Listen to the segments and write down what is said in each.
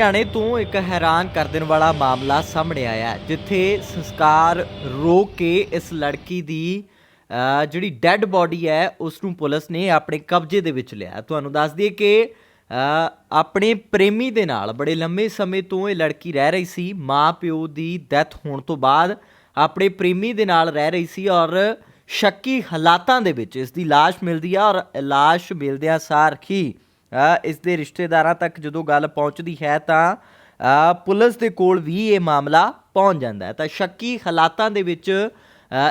ਹਰਿਆਣੇ ਤੋਂ ਇੱਕ ਹੈਰਾਨ ਕਰ ਦੇਣ ਵਾਲਾ ਮਾਮਲਾ ਸਾਹਮਣੇ ਆਇਆ ਜਿੱਥੇ ਸੰਸਕਾਰ ਰੋਕ ਕੇ ਇਸ ਲੜਕੀ ਦੀ ਜਿਹੜੀ ਡੈੱਡ ਬੋਡੀ ਹੈ ਉਸ ਨੂੰ ਪੁਲਿਸ ਨੇ ਆਪਣੇ ਕਬਜ਼ੇ ਦੇ ਵਿੱਚ ਲਿਆ ਤੁਹਾਨੂੰ ਦੱਸ ਦਈਏ ਕਿ ਆਪਣੇ ਪ੍ਰੇਮੀ ਦੇ ਨਾਲ ਬੜੇ ਲੰਮੇ ਸਮੇਂ ਤੋਂ ਇਹ ਲੜਕੀ ਰਹਿ ਰਹੀ ਸੀ। ਮਾਂ ਪਿਓ ਦੀ ਡੈਥ ਹੋਣ ਤੋਂ ਬਾਅਦ ਆਪਣੇ ਪ੍ਰੇਮੀ ਦੇ ਨਾਲ ਰਹਿ ਰਹੀ ਸੀ ਔਰ ਸ਼ੱਕੀ ਹਾਲਾਤਾਂ ਦੇ ਵਿੱਚ ਇਸ ਦੀ ਲਾਸ਼ ਮਿਲਦੀ ਆ ਔਰ ਲਾਸ਼ ਮਿਲਦਿਆਂ ਸਾਰ ਹੀ ਇਸ ਦੇ ਰਿਸ਼ਤੇਦਾਰਾਂ ਤੱਕ ਜਦੋਂ ਗੱਲ ਪਹੁੰਚਦੀ ਹੈ ਤਾਂ ਪੁਲਿਸ ਦੇ ਕੋਲ ਵੀ ਇਹ ਮਾਮਲਾ ਪਹੁੰਚ ਜਾਂਦਾ ਹੈ। ਤਾਂ ਸ਼ੱਕੀ ਹਾਲਾਤਾਂ ਦੇ ਵਿੱਚ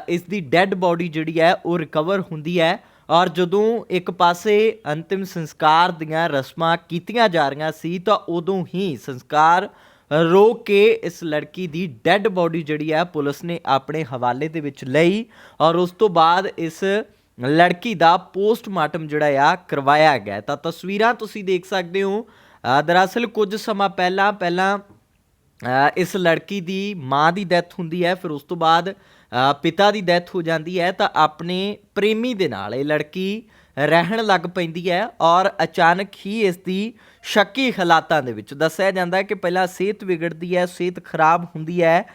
ਇਸ ਦੀ ਡੈੱਡ ਬੋਡੀ ਜਿਹੜੀ ਹੈ ਉਹ ਰਿਕਵਰ ਹੁੰਦੀ ਹੈ ਔਰ ਜਦੋਂ ਇੱਕ ਪਾਸੇ ਅੰਤਿਮ ਸੰਸਕਾਰ ਦੀਆਂ ਰਸਮਾਂ ਕੀਤੀਆਂ ਜਾ ਰਹੀਆਂ ਸੀ ਤਾਂ ਉਦੋਂ ਹੀ ਸੰਸਕਾਰ ਰੋਕ ਕੇ ਇਸ ਲੜਕੀ ਦੀ ਡੈੱਡ ਬੋਡੀ ਜਿਹੜੀ ਹੈ ਪੁਲਿਸ ਨੇ ਆਪਣੇ ਹਵਾਲੇ ਦੇ ਵਿੱਚ ਲਈ ਔਰ ਉਸ ਤੋਂ ਬਾਅਦ ਇਸ ਲੜਕੀ ਦਾ ਪੋਸਟਮਾਰਟਮ ਜਿਹੜਾ ਆ ਕਰਵਾਇਆ ਗਿਆ ਤਾਂ ਤਸਵੀਰਾਂ ਤੁਸੀਂ ਦੇਖ ਸਕਦੇ ਹੋ। ਦਰਅਸਲ ਕੁਝ ਸਮਾਂ ਪਹਿਲਾਂ ਪਹਿਲਾਂ ਇਸ ਲੜਕੀ ਦੀ ਮਾਂ ਦੀ ਡੈਥ ਹੁੰਦੀ ਹੈ, ਫਿਰ ਉਸ ਤੋਂ ਬਾਅਦ ਪਿਤਾ ਦੀ ਡੈਥ ਹੋ ਜਾਂਦੀ ਹੈ। ਤਾਂ ਆਪਣੇ ਪ੍ਰੇਮੀ ਦੇ ਨਾਲ ਇਹ ਲੜਕੀ ਰਹਿਣ ਲੱਗ ਪੈਂਦੀ ਹੈ ਔਰ ਅਚਾਨਕ ਹੀ ਇਸ ਦੀ ਸ਼ੱਕੀ ਹਾਲਾਤਾਂ ਦੇ ਵਿੱਚ ਦੱਸਿਆ ਜਾਂਦਾ ਹੈ ਕਿ ਪਹਿਲਾਂ ਸਿਹਤ ਵਿਗੜਦੀ ਹੈ, ਸਿਹਤ ਖਰਾਬ ਹੁੰਦੀ ਹੈ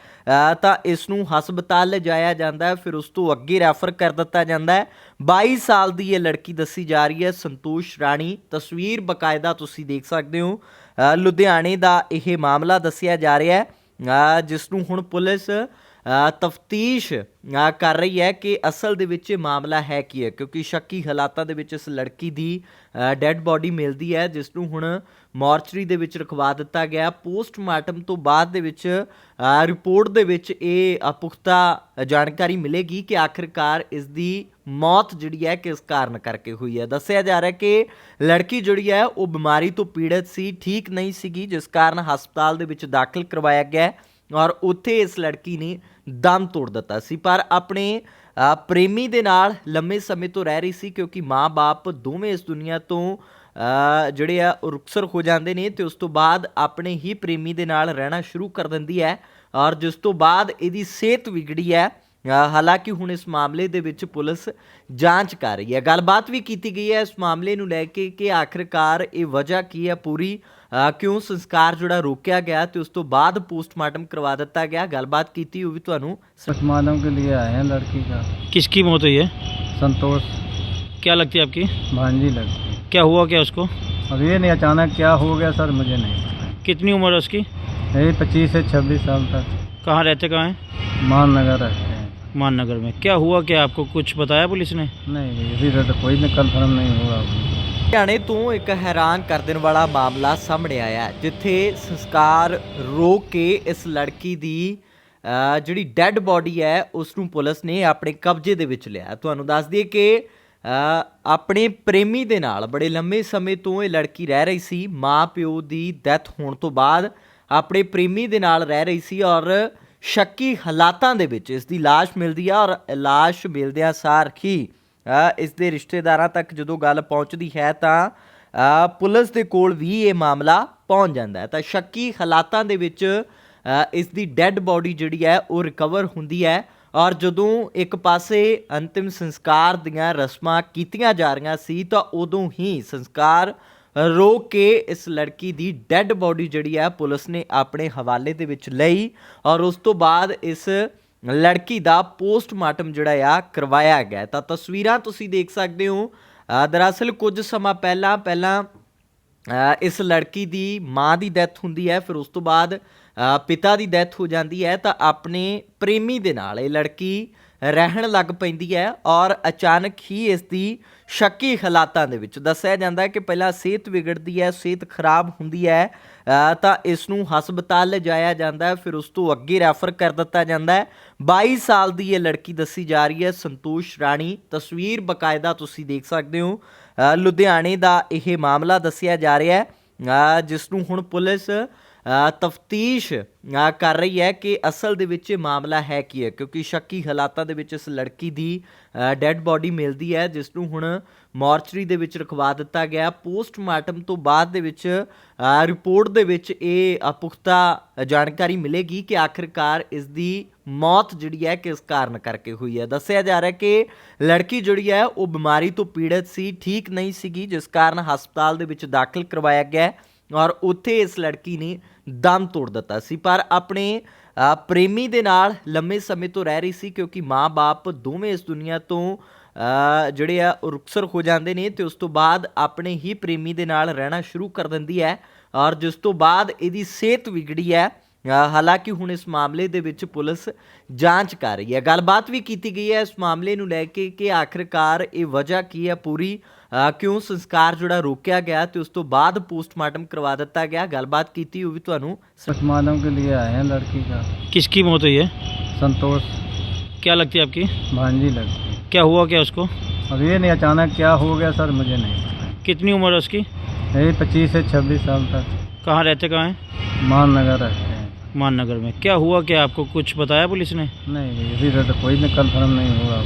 ਤਾਂ ਇਸ ਨੂੰ ਹਸਪਤਾਲ ਲਿਜਾਇਆ ਜਾਂਦਾ ਹੈ, ਫਿਰ ਉਸ ਤੋਂ ਅੱਗੇ ਰੈਫਰ ਕਰ ਦਿੱਤਾ ਜਾਂਦਾ ਹੈ। 22 ਸਾਲ ਦੀ ਇਹ ਲੜਕੀ ਦੱਸੀ ਜਾ ਰਹੀ ਹੈ, ਸੰਤੋਸ਼ ਰਾਣੀ, ਤਸਵੀਰ ਬਕਾਇਦਾ ਤੁਸੀਂ ਦੇਖ ਸਕਦੇ ਹੋ। ਲੁਧਿਆਣੇ ਦਾ ਇਹ ਮਾਮਲਾ ਦੱਸਿਆ ਜਾ ਰਿਹਾ ਹੈ। ਜਿਸ ਨੂੰ ਹੁਣ ਪੁਲਿਸ ਤਫਤੀਸ਼ ਕਰ ਰਹੀ ਹੈ ਕਿ ਅਸਲ ਦੇ ਵਿੱਚ ਇਹ ਮਾਮਲਾ ਹੈ ਕੀ ਹੈ, ਕਿਉਂਕਿ ਸ਼ੱਕੀ ਹਾਲਾਤਾਂ ਦੇ ਵਿੱਚ ਇਸ ਲੜਕੀ ਦੀ ਡੈੱਡ ਬੋਡੀ ਮਿਲਦੀ ਹੈ, ਜਿਸ ਨੂੰ ਹੁਣ ਮੋਰਚਰੀ ਦੇ ਵਿੱਚ ਰਖਵਾ ਦਿੱਤਾ ਗਿਆ। ਪੋਸਟਮਾਰਟਮ ਤੋਂ ਬਾਅਦ ਦੇ ਵਿੱਚ ਰਿਪੋਰਟ ਦੇ ਵਿੱਚ ਇਹ ਪੁਖਤਾ ਜਾਣਕਾਰੀ ਮਿਲੇਗੀ ਕਿ ਆਖਿਰਕਾਰ ਇਸ ਦੀ ਮੌਤ ਜਿਹੜੀ ਹੈ ਕਿਸ ਕਾਰਨ ਕਰਕੇ ਹੋਈ ਹੈ। ਦੱਸਿਆ ਜਾ ਰਿਹਾ ਕਿ ਲੜਕੀ ਜਿਹੜੀ ਹੈ, ਉਹ ਬਿਮਾਰੀ ਤੋਂ ਪੀੜਤ ਸੀ, ਠੀਕ ਨਹੀਂ ਸੀਗੀ, ਜਿਸ ਕਾਰਨ ਹਸਪਤਾਲ ਦੇ ਵਿੱਚ ਦਾਖਲ ਕਰਵਾਇਆ ਗਿਆ। ਔਰ ਉੱਥੇ ਇਸ ਲੜਕੀ ਨੇ ਦਮ ਤੋੜ ਦਿੱਤਾ ਸੀ। ਪਰ ਆਪਣੇ ਪ੍ਰੇਮੀ ਦੇ ਨਾਲ ਲੰਮੇ ਸਮੇਂ ਤੋਂ ਰਹਿ ਰਹੀ ਸੀ ਕਿਉਂਕਿ ਮਾਂ-ਬਾਪ ਦੋਵੇਂ ਇਸ ਦੁਨੀਆ ਤੋਂ ਜਿਹੜੇ ਆ ਉਹ ਰੁਖਸਰ ਹੋ ਜਾਂਦੇ ਨੇ ਤੇ ਉਸ ਤੋਂ ਬਾਅਦ ਆਪਣੇ ਹੀ ਪ੍ਰੇਮੀ ਦੇ ਨਾਲ ਰਹਿਣਾ ਸ਼ੁਰੂ ਕਰ ਦਿੰਦੀ ਹੈ ਔਰ ਜਿਸ ਤੋਂ ਬਾਅਦ ਇਹਦੀ ਸਿਹਤ ਵਿਗੜੀ ਹੈ। ਹਾਲਾਂਕਿ ਹੁਣ ਇਸ ਮਾਮਲੇ ਦੇ ਵਿੱਚ ਪੁਲਿਸ ਜਾਂਚ ਕਰ ਰਹੀ ਹੈ। ਗੱਲਬਾਤ ਵੀ ਕੀਤੀ ਗਈ ਹੈ ਇਸ ਮਾਮਲੇ ਨੂੰ ਲੈ ਕੇ ਕਿ ਆਖਿਰਕਾਰ ਇਹ ਵਜ੍ਹਾ ਕੀ ਹੈ ਪੂਰੀ। ਕਿਉਂ ਸੰਸਕਾਰ ਜਿਹੜਾ ਰੋਕਿਆ ਗਿਆ ਤੇ ਉਸ ਤੋਂ ਬਾਅਦ ਪੋਸਟਮਾਰਟਮ ਕਰਵਾ ਦਿੱਤਾ ਗਿਆ ਗੱਲਬਾਤ ਕੀਤੀ ਉਹ ਵੀ ਤੁਹਾਨੂੰ पोस्टमार्टम के लिए आए हैं लड़की का किसकी मौत हुई है संतोष क्या लगती है आपकी भांजी लगती है। क्या हुआ क्या उसको अब ये नहीं अचानक क्या हो गया सर मुझे नहीं पता कितनी उम्र है उसकी यही पच्चीस से छब्बीस साल तक कहाँ रहते कहाँ हैं मान नगर रहते हैं माननगर में क्या हुआ क्या आपको कुछ बताया पुलिस ने नहीं इसी तरह तो कोई भी कन्फर्म नहीं हुआ ਹਰਿਆਣੇ ਤੋਂ ਇੱਕ ਹੈਰਾਨ ਕਰ ਦੇਣ ਵਾਲਾ ਮਾਮਲਾ ਸਾਹਮਣੇ ਆਇਆ ਜਿੱਥੇ ਸੰਸਕਾਰ ਰੋਕ ਕੇ ਇਸ ਲੜਕੀ ਦੀ ਜਿਹੜੀ ਡੈੱਡ ਬੋਡੀ ਹੈ ਉਸ ਨੂੰ ਪੁਲਿਸ ਨੇ ਆਪਣੇ ਕਬਜ਼ੇ ਦੇ ਵਿੱਚ ਲਿਆ ਤੁਹਾਨੂੰ ਦੱਸ ਦਈਏ ਕਿ ਆਪਣੇ ਪ੍ਰੇਮੀ ਦੇ ਨਾਲ ਬੜੇ ਲੰਮੇ ਸਮੇਂ ਤੋਂ ਇਹ ਲੜਕੀ ਰਹਿ ਰਹੀ ਸੀ। ਮਾਂ ਪਿਓ ਦੀ ਡੈਥ ਹੋਣ ਤੋਂ ਬਾਅਦ ਆਪਣੇ ਪ੍ਰੇਮੀ ਦੇ ਨਾਲ ਰਹਿ ਰਹੀ ਸੀ ਔਰ ਸ਼ੱਕੀ ਹਾਲਾਤਾਂ ਦੇ ਵਿੱਚ ਇਸ ਦੀ ਲਾਸ਼ ਮਿਲਦੀ ਆ ਔਰ ਲਾਸ਼ ਮਿਲਦਿਆਂ ਸਾਰ ਹੀ ਇਸ ਦੇ ਰਿਸ਼ਤੇਦਾਰਾਂ ਤੱਕ ਜਦੋਂ ਗੱਲ ਪਹੁੰਚਦੀ ਹੈ ਤਾਂ ਪੁਲਿਸ ਦੇ ਕੋਲ ਵੀ ਇਹ ਮਾਮਲਾ ਪਹੁੰਚ ਜਾਂਦਾ ਹੈ। ਤਾਂ ਸ਼ੱਕੀ ਹਾਲਾਤਾਂ ਦੇ ਵਿੱਚ ਇਸ ਦੀ ਡੈੱਡ ਬੋਡੀ ਜਿਹੜੀ ਹੈ ਉਹ ਰਿਕਵਰ ਹੁੰਦੀ ਹੈ ਔਰ ਜਦੋਂ ਇੱਕ ਪਾਸੇ ਅੰਤਿਮ ਸੰਸਕਾਰ ਦੀਆਂ ਰਸਮਾਂ ਕੀਤੀਆਂ ਜਾ ਰਹੀਆਂ ਸੀ ਤਾਂ ਉਦੋਂ ਹੀ ਸੰਸਕਾਰ ਰੋਕ ਕੇ ਇਸ ਲੜਕੀ ਦੀ ਡੈੱਡ ਬੋਡੀ ਜਿਹੜੀ ਹੈ ਪੁਲਿਸ ਨੇ ਆਪਣੇ ਹਵਾਲੇ ਦੇ ਵਿੱਚ ਲਈ ਔਰ ਉਸ ਤੋਂ ਬਾਅਦ ਇਸ ਲੜਕੀ ਦਾ ਪੋਸਟਮਾਰਟਮ ਜਿਹੜਾ ਆ ਕਰਵਾਇਆ ਗਿਆ ਤਾਂ ਤਸਵੀਰਾਂ ਤੁਸੀਂ ਦੇਖ ਸਕਦੇ ਹੋ। ਦਰਅਸਲ ਕੁਝ ਸਮਾਂ ਪਹਿਲਾਂ ਪਹਿਲਾਂ ਇਸ ਲੜਕੀ ਦੀ ਮਾਂ ਦੀ ਡੈਥ ਹੁੰਦੀ ਹੈ, ਫਿਰ ਉਸ ਤੋਂ ਬਾਅਦ ਪਿਤਾ ਦੀ ਡੈਥ ਹੋ ਜਾਂਦੀ ਹੈ। ਤਾਂ ਆਪਣੇ ਪ੍ਰੇਮੀ ਦੇ ਨਾਲ ਇਹ ਲੜਕੀ ਰਹਿਣ ਲੱਗ ਪੈਂਦੀ ਹੈ ਔਰ ਅਚਾਨਕ ਹੀ ਇਸ ਦੀ ਸ਼ੱਕੀ ਹਾਲਾਤਾਂ ਦੇ ਵਿੱਚ ਦੱਸਿਆ ਜਾਂਦਾ ਹੈ ਕਿ ਪਹਿਲਾਂ ਸਿਹਤ ਵਿਗੜਦੀ ਹੈ, ਸਿਹਤ ਖਰਾਬ ਹੁੰਦੀ ਹੈ ਤਾਂ ਇਸ ਨੂੰ ਹਸਪਤਾਲ ਲਿਜਾਇਆ ਜਾਂਦਾ ਹੈ, ਫਿਰ ਉਸ ਤੋਂ ਅੱਗੇ ਰੈਫਰ ਕਰ ਦਿੱਤਾ ਜਾਂਦਾ ਹੈ। 22 ਸਾਲ ਦੀ ਇਹ ਲੜਕੀ ਦੱਸੀ ਜਾ ਰਹੀ ਹੈ, ਸੰਤੋਸ਼ ਰਾਣੀ, ਤਸਵੀਰ ਬਕਾਇਦਾ ਤੁਸੀਂ ਦੇਖ ਸਕਦੇ ਹੋ। ਲੁਧਿਆਣੇ ਦਾ ਇਹ ਮਾਮਲਾ ਦੱਸਿਆ ਜਾ ਰਿਹਾ ਹੈ। ਜਿਸ ਨੂੰ ਹੁਣ ਪੁਲਿਸ ਤਫਤੀਸ਼ ਕਰ ਰਹੀ ਹੈ ਕਿ ਅਸਲ ਦੇ ਵਿੱਚ ਇਹ ਮਾਮਲਾ ਹੈ ਕੀ ਹੈ, ਕਿਉਂਕਿ ਸ਼ੱਕੀ ਹਾਲਾਤਾਂ ਦੇ ਵਿੱਚ ਇਸ ਲੜਕੀ ਦੀ ਡੈੱਡ ਬੋਡੀ ਮਿਲਦੀ ਹੈ, ਜਿਸ ਨੂੰ ਹੁਣ ਮੋਰਚਰੀ ਦੇ ਵਿੱਚ ਰਖਵਾ ਦਿੱਤਾ ਗਿਆ। ਪੋਸਟਮਾਰਟਮ ਤੋਂ ਬਾਅਦ ਦੇ ਵਿੱਚ ਰਿਪੋਰਟ ਦੇ ਵਿੱਚ ਇਹ ਪੁਖਤਾ ਜਾਣਕਾਰੀ ਮਿਲੇਗੀ ਕਿ ਆਖਿਰਕਾਰ ਇਸ ਦੀ ਮੌਤ ਜਿਹੜੀ ਹੈ ਕਿਸ ਕਾਰਨ ਕਰਕੇ ਹੋਈ ਹੈ। ਦੱਸਿਆ ਜਾ ਰਿਹਾ ਕਿ ਲੜਕੀ ਜਿਹੜੀ ਹੈ, ਉਹ ਬਿਮਾਰੀ ਤੋਂ ਪੀੜਤ ਸੀ, ਠੀਕ ਨਹੀਂ ਸੀਗੀ, ਜਿਸ ਕਾਰਨ ਹਸਪਤਾਲ ਦੇ ਵਿੱਚ ਦਾਖਲ ਕਰਵਾਇਆ ਗਿਆ। ਔਰ ਉੱਥੇ ਇਸ ਲੜਕੀ ਨੇ ਦਮ ਤੋੜ ਦਿੱਤਾ ਸੀ। ਪਰ ਆਪਣੇ ਪ੍ਰੇਮੀ ਦੇ ਨਾਲ ਲੰਮੇ ਸਮੇਂ ਤੋਂ ਰਹਿ ਰਹੀ ਸੀ ਕਿਉਂਕਿ ਮਾਂ-ਬਾਪ ਦੋਵੇਂ ਇਸ ਦੁਨੀਆ ਤੋਂ ਜਿਹੜੇ ਆ ਉਹ ਰੁਖਸਰ ਹੋ ਜਾਂਦੇ ਨੇ ਤੇ ਉਸ ਤੋਂ ਬਾਅਦ ਆਪਣੇ ਹੀ ਪ੍ਰੇਮੀ ਦੇ ਨਾਲ ਰਹਿਣਾ ਸ਼ੁਰੂ ਕਰ ਦਿੰਦੀ ਹੈ ਔਰ ਜਿਸ ਤੋਂ ਬਾਅਦ ਇਹਦੀ ਸਿਹਤ ਵਿਗੜੀ ਹੈ। ਹਾਲਾਂਕਿ ਹੁਣ ਇਸ ਮਾਮਲੇ ਦੇ ਵਿੱਚ ਪੁਲਿਸ ਜਾਂਚ ਕਰ ਰਹੀ ਹੈ। ਗੱਲਬਾਤ ਵੀ ਕੀਤੀ ਗਈ ਹੈ ਇਸ ਮਾਮਲੇ ਨੂੰ ਲੈ ਕੇ ਕਿ ਆਖਿਰਕਾਰ ਇਹ ਵਜ੍ਹਾ ਕੀ ਹੈ ਪੂਰੀ। ਕਿਉਂ ਸੰਸਕਾਰ ਜਿਹੜਾ ਰੋਕਿਆ ਗਿਆ ਤੇ ਉਸ ਤੋਂ ਬਾਅਦ ਪੋਸਟਮਾਰਟਮ ਕਰਵਾ ਦਿੱਤਾ ਗਿਆ ਗੱਲਬਾਤ ਕੀਤੀ ਉਹ ਵੀ ਤੁਹਾਨੂੰ पोस्टमार्टम के लिए आए हैं लड़की का किसकी मौत हुई है संतोष क्या लगती है आपकी भांजी लगती है क्या हुआ क्या उसको अब ये नहीं अचानक क्या हो गया सर मुझे नहीं पता कितनी उम्र है उसकी यही पच्चीस से छब्बीस साल तक कहाँ रहते कहाँ हैं मान नगर रहते हैं माननगर में क्या हुआ क्या आपको कुछ बताया पुलिस ने नहीं अभी तो कोई कंफर्म नहीं हुआ